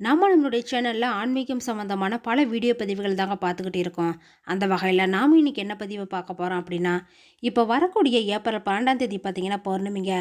நம்ம நம்மளுடைய சேனலில் ஆன்மீகம் சம்மந்தமான பல வீடியோ பதிவுகள் தாங்க பார்த்துக்கிட்டு இருக்கோம். அந்த வகையில் நாம் இன்னைக்கு என்ன பதிவை பார்க்க போகிறோம் அப்படின்னா இப்போ வரக்கூடிய ஏப்ரல் பன்னெண்டாம் தேதி பார்த்தீங்கன்னா பௌர்ணமிங்க.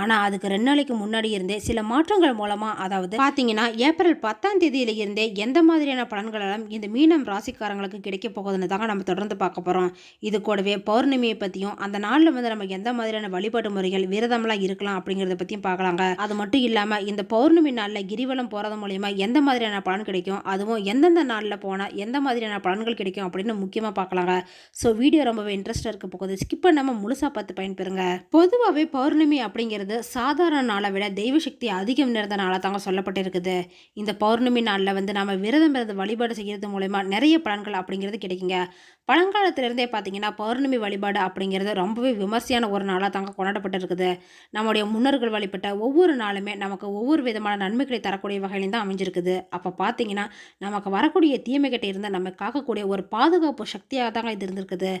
ஆனால் அதுக்கு ரெண்டு நாளைக்கு முன்னாடி இருந்தே சில மாற்றங்கள் மூலமாக அதாவது பார்த்தீங்கன்னா ஏப்ரல் பத்தாம் தேதியில இருந்தே எந்த மாதிரியான பலன்களெல்லாம் இந்த மீனம் ராசிக்காரங்களுக்கு கிடைக்க போகுதுன்னு தாங்க நம்ம தொடர்ந்து பார்க்க போகிறோம் இது கூடவே பௌர்ணமியை பற்றியும் அந்த நாளில் வந்து நம்ம எந்த மாதிரியான வழிபாட்டு முறைகள் விரதம்லாம் இருக்கலாம் அப்படிங்கிறத பற்றியும் பார்க்கலாங்க. அது மட்டும் இல்லாமல் இந்த பௌர்ணமி நாளில் கிரிவலம் போகிறது மூலயமா எந்த மாதிரியான பலன் கிடைக்கும்? அதுவும் எந்தெந்த நாளில் போனால் எந்த மாதிரியான பலன்கள் கிடைக்கும் அப்படின்னு முக்கியமாக பார்க்கலாங்க. ஸோ வீடியோ ரொம்பவே இன்ட்ரெஸ்டாக இருக்க போகுது. ஸ்கிப் பண்ணாமல் முழுசாக பார்த்து பயன்பெறுங்க. பொதுவாகவே பௌர்ணமி அப்படிங்கிறது சாதாரண நாளை விட தெய்வ சக்தி அதிகம் நிறைந்த நாளாக தாங்க சொல்லப்பட்டிருக்குது. இந்த பௌர்ணமி நாளில் வந்து நம்ம விரதம் இருந்து வழிபாடு செய்கிறது மூலயமா நிறைய பலன்கள் அப்படிங்கிறது கிடைக்குங்க. பழங்காலத்திலிருந்தே பார்த்தீங்கன்னா பௌர்ணமி வழிபாடு அப்படிங்கிறது ரொம்பவே விமர்சையான ஒரு நாளாக தாங்க கொண்டாடப்பட்டிருக்குது. நம்முடைய முன்னோர்கள் வழிபட்ட ஒவ்வொரு நாளுமே நமக்கு ஒவ்வொரு விதமான நன்மைகளை தரக்கூடிய வகையிலும் தான் அமைஞ்சிருக்குது. அப்போ பார்த்தீங்கன்னா நமக்கு வரக்கூடிய தீமைகிட்ட இருந்தால் நம்ம காக்கக்கூடிய ஒரு பாதுகாப்பு சக்தியாக தாங்க இது இருந்திருக்குது.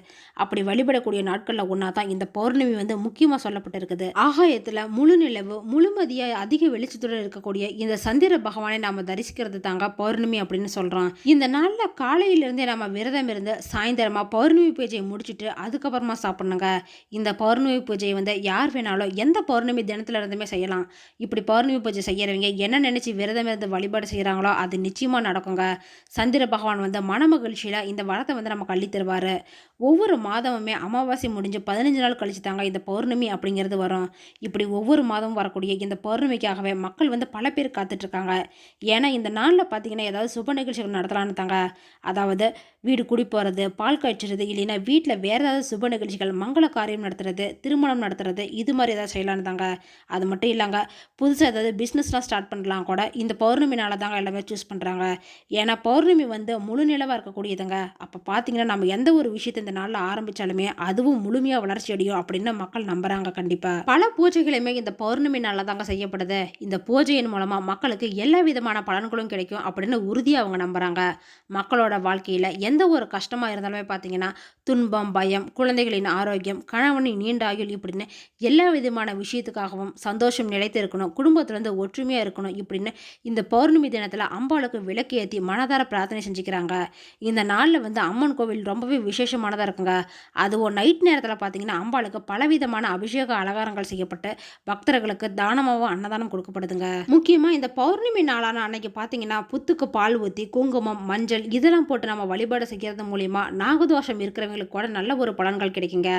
அப்படி வழிபடக்கூடிய நாட்களில் ஒன்றா தான் இந்த பௌர்ணமி வந்து முக்கியமாக சொல்லப்பட்டிருக்குது. ஆகாயத்தில் முழு நிலவு முழுமதியாக அதிக வெளிச்சத்துடன் இருக்கக்கூடிய இந்த சந்திர பகவானை நாம் தரிசிக்கிறது தாங்க பௌர்ணமி அப்படின்னு சொல்கிறோம் இந்த நாளில் காலையிலிருந்தே நம்ம விரதம் இருந்து சாயந்தரமாக பௌர்ணமி பூஜையை முடிச்சுட்டு அதுக்கப்புறமா சாப்பிட்ணுங்க. இந்த பௌர்ணமி பூஜையை வந்து யார் வேணாலும் எந்த பௌர்ணமி தினத்துல இருந்துமே செய்யலாம். இப்படி பௌர்ணமி பூஜை செய்கிறவங்க என்ன நினச்சி விரதம் இருந்து வழிபாடு செய்கிறாங்களோ அது நிச்சயமாக நடக்குங்க. சந்திர பகவான் வந்து மனமகிழ்ச்சியில் இந்த வளத்தை வந்து நமக்கு அள்ளி தருவார். ஒவ்வொரு மாதமுமே அமாவாசை முடிஞ்சு பதினஞ்சு நாள் கழிச்சு தாங்க இந்த பௌர்ணமி அப்படிங்கிறது வரும். இப்படி ஒவ்வொரு மாதமும் வரக்கூடிய இந்த பௌர்ணமிக்காகவே மக்கள் வந்து பல பேர் காத்துட்ருக்காங்க. ஏன்னா இந்த நாளில் பார்த்தீங்கன்னா ஏதாவது சுப நிகழ்ச்சிகள் நடத்தலான்னு தாங்க. அதாவது வீடு குடி போகிறது பால் காய்ச்சுறது இல்லைன்னா வீட்டில் வேறு ஏதாவது சுப நிகழ்ச்சிகள் மங்கள காரியம் நடத்துறது திருமணம் நடத்துறது இது மாதிரி ஏதாவது செய்யலான்னு தாங்க அது மட்டும் இல்லைங்க. புதுசாக ஏதாவது பிஸ்னஸ்லாம் ஸ்டார்ட் பண்ணலாம் கூட இந்த பௌர்ணமினால தாங்க எல்லாமே சூஸ் பண்ணுறாங்க ஏன்னா பௌர்ணமி வந்து முழு நிலவாக இருக்கக்கூடியதுங்க. அப்போ பார்த்தீங்கன்னா நம்ம எந்த ஒரு விஷயத்தை இந்த நாளில் ஆரம்பித்தாலுமே அதுவும் முழுமையாக வளர்ச்சி அடையும் அப்படின்னு மக்கள் நம்புகிறாங்க கண்டிப்பாக பல பூஜைகளுமே இந்த பௌர்ணமி தாங்க செய்யப்படுது. இந்த பூஜையின் மூலமாக மக்களுக்கு எல்லா விதமான பலன்களும் கிடைக்கும் அப்படின்னு உறுதியாக அவங்க நம்புகிறாங்க மக்களோட வாழ்க்கையில் எந்த ஒரு கஷ்டமாக இருந்தாலும் பார்த்தீங்கன்னா துன்பம் பயம் குழந்தைகளின் ஆரோக்கியம் கணவனின் நீண்ட ஆயுள் இப்படின்னு எல்லா விதமான விஷயத்துக்காகவும் சந்தோஷம் நிலைத்து இருக்கணும் குடும்பத்துலேருந்து ஒற்றுமையாக இருக்கணும் இப்படின்னு இந்த பௌர்ணமி தினத்தில் அம்பாளுக்கு விளக்கு ஏற்றி மனதார பிரார்த்தனை செஞ்சுக்கிறாங்க. இந்த நாளில் வந்து அம்மன் கோவில் ரொம்பவே விசேஷமானதாக இருக்குங்க. அதுவும் நைட் நேரத்தில் பார்த்தீங்கன்னா அம்பாளுக்கு பலவிதமான அபிஷேக அலங்காரங்கள் செய்யப்பட்டு பக்தர்களுக்கு தானமாகவும் அன்னதானம் கொடுக்கப்படுதுங்க. முக்கியமாக இந்த பௌர்ணமி நாளான அன்னைக்கு பார்த்தீங்கன்னா புத்துக்கு பால் ஊற்றி குங்குமம் மஞ்சள் இதெல்லாம் போட்டு நம்ம வழிபாடு செய்கிறது மூலிமா நாகதோஷம் இருக்கிறவங்களுக்கு கூட நல்ல ஒரு பலன்கள் கிடைக்குங்க.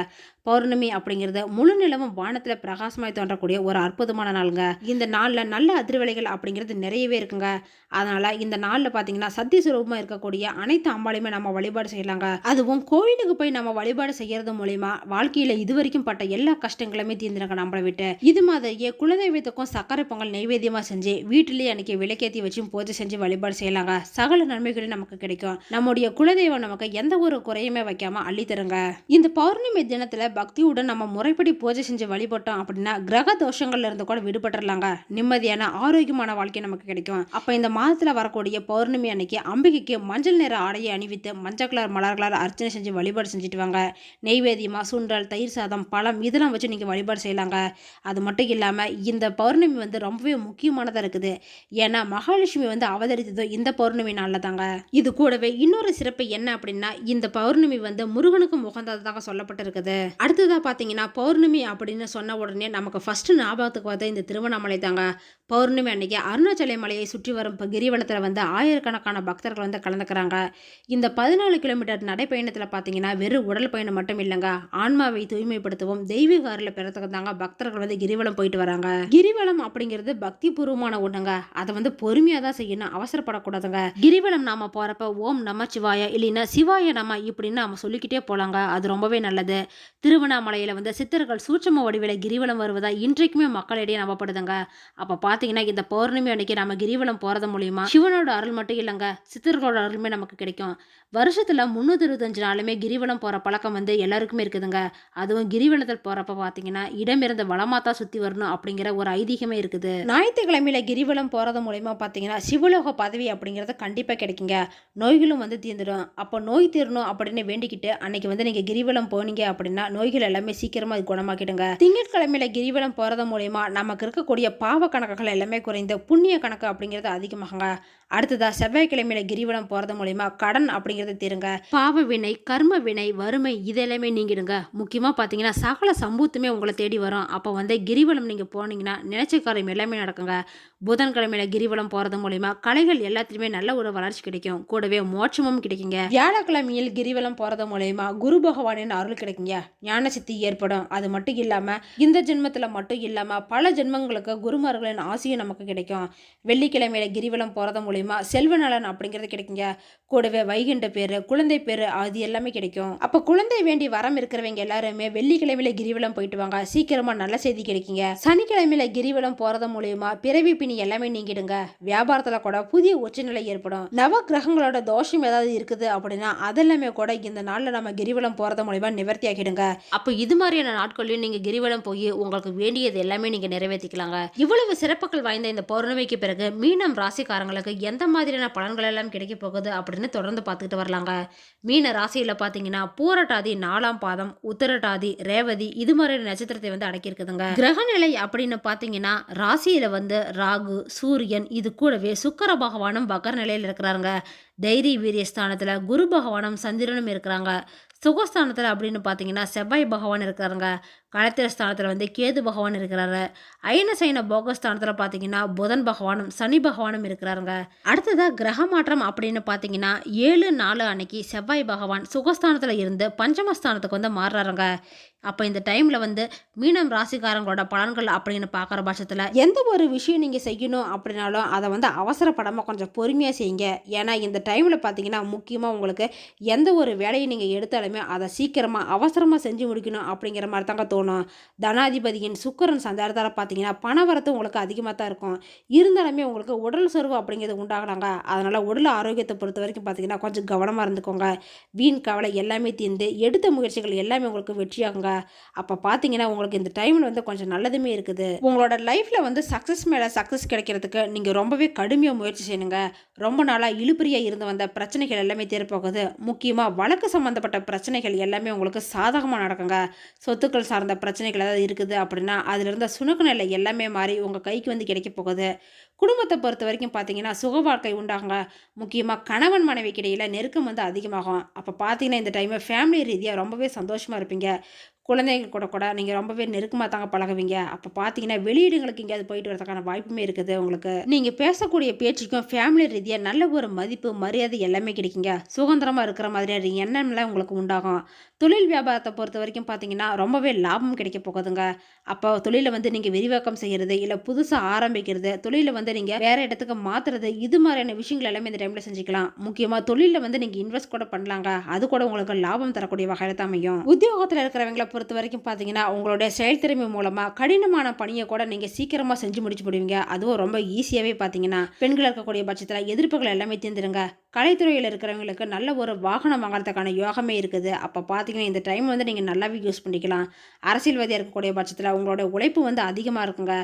பௌர்ணமி அப்படிங்கிறது முழு நிலவும் வானத்தில் பிரகாசமாய் தோன்றக்கூடிய ஒரு அற்புதமான நாளுங்க. இந்த நாளில் நல்ல அதிர்வலைகள் அப்படிங்கிறது நிறையவே இருக்குங்க. அதனால் இந்த நாளில் பார்த்தீங்கன்னா சத்திய சுரூபமாக இருக்கக்கூடிய அனைத்து அம்பாலையுமே நம்ம வழிபாடு செய்யலாங்க. அதுவும் கோயிலுக்கு போய் நம்ம வழிபாடு செய்யறது மூலிமா வாழ்க்கையில் இதுவரைக்கும் பட்ட எல்லா கஷ்டங்களுமே தீர்ந்துருங்க நம்மளை விட்டு. இது மாதிரியே குலதெய்வத்துக்கும் சக்கரை பொங்கல் நைவேத்தியமாக செஞ்சு வீட்டிலேயே அன்னைக்கு விளக்கேற்றி வச்சும் பூஜை செஞ்சு வழிபாடு செய்யலாங்க. சகல நன்மைகளும் நமக்கு கிடைக்கும். நம்முடைய குலதெய்வம் நமக்கு எந்த ஒரு குறையுமே வைக்காம அள்ளி தருங்க இந்த பௌர்ணமி தினத்துல பக்தியுடன் நம்ம முறைப்படி பூஜை செஞ்சு வழிபட்டோம் அப்படின்னா கிரக தோஷங்கள்ல இருந்து கூட விடுபட்டுறலாங்க. நிம்மதியான ஆரோக்கியமான வாழ்க்கை நமக்கு கிடைக்கும். அப்ப இந்த மாதத்துல வரக்கூடிய பௌர்ணமி அன்னைக்கு அம்பிகைக்கு மஞ்சள் நிற ஆடையை அணிவித்து மஞ்சள் கலர் மலர்களால் அர்ச்சனை செஞ்சு வழிபாடு செஞ்சுட்டு வாங்க. நெய்வேதியமா சுண்டல் தயிர் சாதம் பழம் இதெல்லாம் வச்சு நீங்க வழிபாடு செய்யலாங்க. அது மட்டும் இல்லாம இந்த பௌர்ணமி வந்து ரொம்பவே முக்கியமானதா இருக்குது. ஏன்னா மகாலட்சுமி வந்து அவதரித்ததோ இந்த பௌர்ணமி நாளில் தாங்க. இது கூடவே இன்னொரு சிறப்பு என்ன அப்படின்னா இந்த இந்த பௌர்ணமி வந்து முருகனுக்கும் உகந்ததாக சொல்லப்பட்டிருக்குது. அடுத்ததாக பார்த்தீங்கன்னா பௌர்ணமி அப்படின்னு சொன்ன உடனே நமக்கு ஃபர்ஸ்ட் ஞாபகத்துக்கு வந்து இந்த திருவண்ணாமலை தாங்க. பௌர்ணமி அன்னைக்கு அருணாச்சலை மலையை சுற்றி வரும் இப்போ கிரிவலத்தில் வந்து ஆயிரக்கணக்கான பக்தர்கள் வந்து கலந்துக்கிறாங்க. இந்த பதினாலு கிலோமீட்டர் நடைப்பயணத்தில் பார்த்தீங்கன்னா வெறும் உடல் பயணம் மட்டும் இல்லைங்க. ஆன்மாவை தூய்மைப்படுத்தவும் தெய்வீக அருளை பிறத்துக்கு தாங்க பக்தர்கள் வந்து கிரிவலம் போயிட்டு வராங்க. கிரிவலம் அப்படிங்கிறது பக்தி பூர்வமான ஒன்றுங்க அதை வந்து பொறுமையாக தான் செய்யணும் அவசரப்படக்கூடாதுங்க. கிரிவலம் நாம போறப்ப ஓம் நம சிவாய இல்லைன்னா சிவாய நம இப்படின்னு நம்ம சொல்லிக்கிட்டே போலாங்க. அது ரொம்பவே நல்லது. திருவண்ணாமலையில் வந்து சித்தர்கள் சூட்சம வடிவில் கிரிவலம் வருவதா இன்றைக்குமே மக்களிடையே நம்பப்படுதுங்க. அப்போ பார்த்து பார்த்தீங்கன்னா இந்த பௌர்ணமி அன்னைக்கு நம்ம கிரிவலம் போகிறது மூலியமா சிவனோட அருள் மட்டும் இல்லைங்க சித்தர்களோட அருளுமே நமக்கு கிடைக்கும். வருஷத்தில் முந்நூற்றி இருபத்தஞ்சு நாளுமே கிரிவலம் போகிற பழக்கம் வந்து எல்லாருக்குமே இருக்குதுங்க. அதுவும் கிரிவலத்தில் போகிறப்ப பார்த்தீங்கன்னா இடமிருந்து வளமாக தான் சுற்றி வரணும் அப்படிங்கிற ஒரு ஐதீகமே இருக்குது. ஞாயிற்றுக்கிழமையில கிரிவலம் போகிறது மூலயமா பார்த்தீங்கன்னா சிவலோக பதவி அப்படிங்கிறது கண்டிப்பாக கிடைக்குங்க. நோய்களும் வந்து தீர்ந்துடும். அப்போ நோய் தீரணும் அப்படின்னு வேண்டிக்கிட்டு அன்னைக்கு வந்து நீங்கள் கிரிவலம் போனீங்க அப்படின்னா நோய்கள் எல்லாமே சீக்கிரமாக அது குணமாக்கிடுங்க. திங்கட்கிழமையில கிரிவலம் போகிறது மூலயமா நமக்கு இருக்கக்கூடிய பாவ கணக்குகள் எல்லாமே குறைந்து புண்ணிய கணக்கு அப்படிங்கிறது அதிகமாகுங்க. அடுத்ததாக செவ்வாய்க்கிழமையில கிரிவலம் போகிறது மூலயமா கடன் அப்படிங்கிறது தீருங்க. பாவ வினை கர்ம வினை வறுமை இதெல்லாமே நீங்கிடுங்க. முக்கியமாக பார்த்தீங்கன்னா சகல சம்பூத்துமே உங்களை தேடி வரும். அப்போ வந்து கிரிவலம் நீங்கள் போனீங்கன்னா நினைச்ச காரியம் எல்லாமே நடக்குங்க. புதன்கிழமையில கிரிவலம் போகிறது மூலயமா கலைகள் எல்லாத்துலேயுமே நல்ல ஒரு வளர்ச்சி கிடைக்கும். கூடவே மோட்சமும் கிடைக்குங்க. வியாழக்கிழமையில் கிரிவலம் போகிறது மூலயமா குரு பகவானின் அருள் கிடைக்குங்க. ஞான சித்தி ஏற்படும். அது மட்டும் இல்லாமல் இந்த ஜென்மத்தில் மட்டும் இல்லாமல் பல ஜென்மங்களுக்கு குருமார்களின் ஆசையும் நமக்கு கிடைக்கும். வெள்ளிக்கிழமையில கிரிவலம் போகிறது மூலயமா செல்வ நலன் அப்படிங்கிறது கிடைக்குங்க. கூடவே வைகுண்ட பேர் குழந்தை பேர் அது எல்லாமே கிடைக்கும். அப்போ குழந்தை வேண்டி வரம் இருக்கிறவங்க எல்லாருமே வெள்ளிக்கிழமையில கிரிவலம் போயிட்டு வாங்க. சீக்கிரமாக நல்ல செய்தி கிடைக்குங்க. சனிக்கிழமையில கிரிவலம் போகிறது மூலயமா பிறவி பிணி எல்லாமே நீங்கிடுங்க. வியாபாரத்தில் கூட புதிய உச்சநிலை ஏற்படும். நவ கிரகங்களோட தோஷம் ஏதாவது இருக்குது அப்படின்னா அதெல்லாமே கூட இந்த நாளில் நம்ம கிரிவலம் போகிறது மூலயமா நிவர்த்தி ஆகிடுங்க. அப்போ இது மாதிரியான நாட்கள்லயும் நீங்கள் கிரிவலம் போய் உங்களுக்கு வேண்டியது எல்லாமே நீங்கள் நிறைவேற்றிக்கலாங்க இவ்வளவு சிறப்பு சிறப்புகள் வாய்ந்த இந்த பௌர்ணமிக்கு பிறகு மீனம் ராசிக்காரங்களுக்கு எந்த மாதிரியான பலன்கள் எல்லாம் கிடைக்க போகுது அப்படின்னு தொடர்ந்து பார்த்துக்கிட்டு வரலாங்க. மீன ராசியில் பார்த்தீங்கன்னா பூரட்டாதி நாலாம் பாதம் உத்தரட்டாதி ரேவதி இது மாதிரியான நட்சத்திரத்தை வந்து அடக்கியிருக்குதுங்க. கிரகநிலை அப்படின்னு பார்த்தீங்கன்னா ராசியில் வந்து ராகு சூரியன் இது கூடவே சுக்கர பகவானும் பகர் நிலையில் இருக்கிறாருங்க. தைரிய வீரிய ஸ்தானத்தில் குரு பகவானும் சந்திரனும் இருக்கிறாங்க. சுகஸ்தானத்தில் அப்படின்னு பார்த்தீங்கன்னா செவ்வாய் பகவான் இருக்கிறாருங்க. களத்திர ஸ்தானத்தில் வந்து கேது பகவான் இருக்கிறாரு. ஐன சைன போகஸ்தானத்தில் பார்த்தீங்கன்னா புதன் பகவானும் சனி பகவானும் இருக்கிறாருங்க. அடுத்ததாக கிரக மாற்றம் அப்படின்னு பார்த்தீங்கன்னா ஏழு நாலு அன்னைக்கு செவ்வாய் பகவான் சுகஸ்தானத்தில் இருந்து பஞ்சமஸ்தானத்துக்கு வந்து மாறுறாருங்க. அப்போ இந்த டைமில் வந்து மீனம் ராசிக்காரங்களோட பலன்கள் அப்படின்னு பார்க்குற பட்சத்தில் எந்த ஒரு விஷயம் நீங்கள் செய்யணும் அப்படின்னாலும் அதை வந்து அவசரப்படாமல் கொஞ்சம் பொறுமையாக செய்யுங்க. ஏன்னா இந்த டைமில் பார்த்தீங்கன்னா முக்கியமாக உங்களுக்கு எந்த ஒரு வேலையை நீங்கள் எடுத்தாலுமே அதை சீக்கிரமாக அவசரமாக செஞ்சு முடிக்கணும் அப்படிங்கிற மாதிரி தாங்க தோணும். தனாதிபதியின் சுக்கரன் சந்தாரத்தால் பார்த்தீங்கன்னா பணவரத்து உங்களுக்கு அதிகமாக தான் இருக்கும். இருந்தாலுமே உங்களுக்கு உடல் சோர்வு அப்படிங்கிறது உண்டாகலாங்க. அதனால் உடல் ஆரோக்கியத்தை பொறுத்த வரைக்கும் பார்த்தீங்கன்னா கொஞ்சம் கவனமாக இருந்துக்கோங்க. வீண் கவலை எல்லாமே தீர்ந்து எடுத்த முயற்சிகள் எல்லாமே உங்களுக்கு வெற்றியாகுங்க. அப்போ பார்த்தீங்கன்னா உங்களுக்கு இந்த டைமில் வந்து கொஞ்சம் நல்லதுமே இருக்குது. உங்களோட லைஃப்பில் வந்து சக்ஸஸ் மேலே சக்ஸஸ் கிடைக்கிறதுக்கு நீங்கள் ரொம்பவே கடுமையாக முயற்சி செய்யணுங்க. ரொம்ப நாளாக இழுபறியாக இருந்து வந்த பிரச்சனைகள் எல்லாமே தீரப்போகுது முக்கியமாக வழக்கு சம்மந்தப்பட்ட பிரச்சனைகள் எல்லாமே உங்களுக்கு சாதகமாக நடக்குங்க. சொத்துக்கள் சார்ந்த பிரச்சனைகள் ஏதாவது இருக்குது அப்படின்னா அதில் இருந்த சுணுக்கு நிலை எல்லாமே மாறி உங்கள் கைக்கு வந்து கிடைக்க போகுது. குடும்பத்தை பொறுத்த வரைக்கும் பார்த்தீங்கன்னா சுக வாழ்க்கை உண்டாகுங்க. முக்கியமாக கணவன் மனைவிக்கு இடையில் நெருக்கம் வந்து அதிகமாகும். அப்போ பார்த்தீங்கன்னா இந்த டைமை ஃபேமிலி ரீதியாக ரொம்பவே சந்தோஷமாக இருப்பீங்க. குழந்தைங்க கூட கூட நீங்கள் ரொம்பவே நெருக்கமாக தாங்க பழகுவீங்க. அப்போ பார்த்தீங்கன்னா வெளியீடுகளுக்கு எங்கேயாவது போயிட்டு வரதுக்கான வாய்ப்புமே இருக்குது உங்களுக்கு. நீங்கள் பேசக்கூடிய பேச்சுக்கும் ஃபேமிலி ரீதியாக நல்ல ஒரு மதிப்பு மரியாதை எல்லாமே கிடைக்குங்க. சுதந்திரமாக இருக்கிற மாதிரியான எண்ணம்லாம் உங்களுக்கு உண்டாகும். தொழில் வியாபாரத்தை பொறுத்த வரைக்கும் பார்த்தீங்கன்னா ரொம்பவே லாபம் கிடைக்க போகுதுங்க. அப்போ தொழிலை வந்து நீங்கள் விரிவாக்கம் செய்கிறது இல்லை புதுசாக ஆரம்பிக்கிறது தொழிலை வந்து நீங்கள் வேறு இடத்துக்கு மாற்றுறது இது மாதிரியான விஷயங்கள் எல்லாமே இந்த டைமில் செஞ்சுக்கலாம். முக்கியமாக தொழிலில் வந்து நீங்கள் இன்வெஸ்ட் கூட பண்ணலாங்க. அது கூட உங்களுக்கு லாபம் தரக்கூடிய வகையில் தான் அமையும். உத்தியோகத்தில் இருக்கிறவங்கள பொறுத்த வரைக்கும் பார்த்தீங்கன்னா உங்களுடைய செயல்திறமை மூலமாக கடினமான பணியை கூட நீங்கள் சீக்கிரமாக செஞ்சு முடிச்சு போடுவீங்க. அதுவும் ரொம்ப ஈஸியாகவே பார்த்தீங்கன்னா பெண்கள் இருக்கக்கூடிய பட்சத்தில் எதிர்ப்புகள் எல்லாமே தீர்ந்துருங்க. கலைத்துறையில் இருக்கிறவங்களுக்கு நல்ல ஒரு வாகனம் வாங்குறதுக்கான யோகமே இருக்குது. அப்போ பார்த்தீங்கன்னா இந்த டைம் வந்து நீங்கள் நல்லாவே யூஸ் பண்ணிக்கலாம். அரசியல்வாதியாக இருக்கக்கூடிய பட்சத்தில் உங்களோட உழைப்பு வந்து அதிகமாக இருக்குங்க.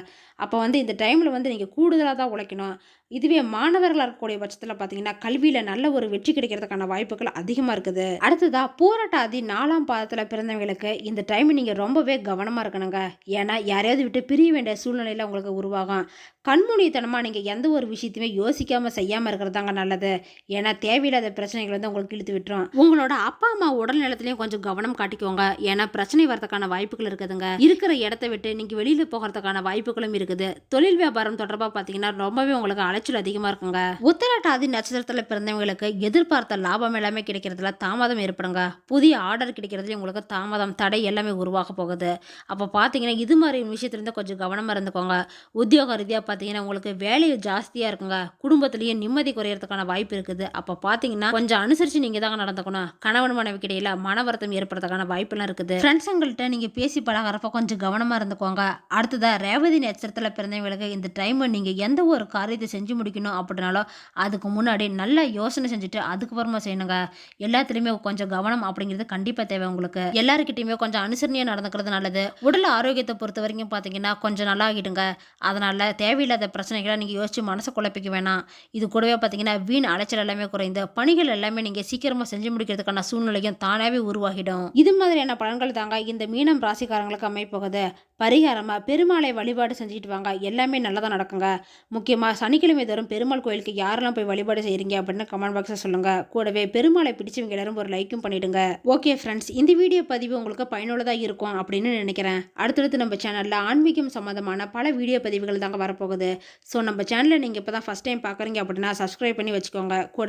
அப்போ வந்து இந்த டைமில் வந்து நீங்கள் கூடுதலாக தான் உழைக்கணும். இதுவே மாணவர்களாக இருக்கக்கூடிய பட்சத்தில் பார்த்தீங்கன்னா கல்வியில் நல்ல ஒரு வெற்றி கிடைக்கிறதுக்கான வாய்ப்புகள் அதிகமாக இருக்குது. அடுத்ததாக போராட்டாதி நாலாம் பாதத்தில் பிறந்தவங்களுக்கு இந்த டைம் நீங்கள் ரொம்பவே கவனமாக இருக்கணுங்க. ஏன்னா யாரையாவது விட்டு பிரிய வேண்டிய சூழ்நிலையில் உங்களுக்கு உருவாகும். கண்மூடித்தனமாக நீங்கள் எந்த ஒரு விஷயத்தையுமே யோசிக்காமல் செய்யாமல் இருக்கிறதாங்க நல்லது. ஏன்னா தேவையில்லாத பிரச்சனைகள் வந்து உங்களுக்கு இழுத்து விட்டுரும். உங்களோட அப்பா அம்மா உடல் நலத்துலையும் கொஞ்சம் கவனம் காட்டிக்கோங்க. ஏன்னா பிரச்சனை வரதுக்கான வாய்ப்புகள் இருக்குதுங்க. இருக்கிற இடத்த விட்டு நீங்கள் வெளியில் போகிறதுக்கான வாய்ப்புகளும் இருக்குது. தொழில் வியாபாரம் தொடர்பாக பார்த்தீங்கன்னா ரொம்பவே உங்களுக்கு அலைச்சல் அதிகமாக இருக்குங்க. உத்தராட்டாதி நட்சத்திரத்தில் பிறந்தவங்களுக்கு எதிர்பார்த்த லாபம் எல்லாமே கிடைக்கிறதுல தாமதம் ஏற்படுங்க. புதிய ஆர்டர் கிடைக்கிறதுல உங்களுக்கு தாமதம் தடை எல்லாமே உருவாக போகுது. அப்போ பார்த்தீங்கன்னா இது மாதிரி விஷயத்துலேருந்து கொஞ்சம் கவனமாக இருந்துக்கோங்க. உத்தியோக ரீதியாக பார்த்தீங்கன்னா உங்களுக்கு வேலை ஜாஸ்தியாக இருக்குங்க. குடும்பத்துலேயும் நிம்மதி குறையறதுக்கான வாய்ப்பு இருக்குது. அப்போ பார்த்தீங்கன்னா கொஞ்சம் அனுசரித்து நீங்கள் தாங்க நடந்துக்கணும். கணவன் மனைவிக்கு இடையில மன வருத்தம் ஏற்படுறதுக்கான வாய்ப்பெல்லாம் இருக்குது. ஃப்ரெண்ட்ஸுங்கள்ட்ட நீங்கள் பேசி பழகிறப்ப கொஞ்சம் கவனமாக இருந்துக்கோங்க. அடுத்ததாக ரேவதி நட்சத்திரத்தில் பிறந்தவங்களுக்கு இந்த டைமை நீங்கள் எந்த ஒரு காரியத்தை செஞ்சு முடிக்கணும் அப்படின்னாலும் அதுக்கு முன்னாடி நல்லா யோசனை செஞ்சுட்டு அதுக்கப்புறமா செய்யணுங்க. எல்லாத்துலேயுமே கொஞ்சம் கவனம் அப்படிங்கிறது கண்டிப்பாக தேவை உங்களுக்கு. எல்லாருக்கிட்டையுமே கொஞ்சம் அனுசரணையாக நடந்துக்கிறது நல்லது. உடல் ஆரோக்கியத்தை பொறுத்த வரைக்கும் பார்த்தீங்கன்னா கொஞ்சம் நல்லா ஆகிடுங்க. அதனால் தேவையில்லாத பிரச்சனைகளை நீங்கள் யோசிச்சு மனசை குழப்பிக்க வேணாம். இது கூடவே பார்த்தீங்கன்னா வீண் அலைச்சல் எல்லாமே குறைந்து பணிகள் எல்லாமே நீங்கள் சீக்கிரமாக செஞ்சு முடிக்கிறதுக்கான சூழ்நிலையும் தானாகவே உருவாகிடும். இது மாதிரியான பலன்கள் தாங்க? இந்த மீனம் ராசிக்காரங்களுக்கு அமைப்போகுது பரிகாரமாக பெருமாளை வழிபாடு செஞ்சுட்டு வாங்க. எல்லாமே நல்லதாக நடக்குங்க. முக்கியமாக சனிக்கிழமை தோறும் பெருமாள் கோயிலுக்கு யாரெல்லாம் போய் வழிபாடு செய்கிறீங்க அப்படின்னு கமெண்ட் பாக்ஸில் சொல்லுங்கள் கூடவே பெருமாளை பிடிச்சவங்க எல்லாரும் ஒரு லைக்கும் பண்ணிடுங்க. ஓகே ஃப்ரெண்ட்ஸ் இந்த வீடியோ பதிவு உங்களுக்கு பயனுள்ளதாக இருக்கும் அப்படின்னு நினைக்கிறேன். அடுத்தடுத்து நம்ம சேனலில் ஆன்மீகம் சம்மந்தமான பல வீடியோ பதிவுகள் தாங்க வரப்போகுது. ஸோ நம்ம சேனலை நீங்கள் இப்போ தான் ஃபஸ்ட் டைம் பார்க்குறீங்க அப்படின்னா சப்ஸ்கிரைப் பண்ணி வச்சுக்கோங்க. கூட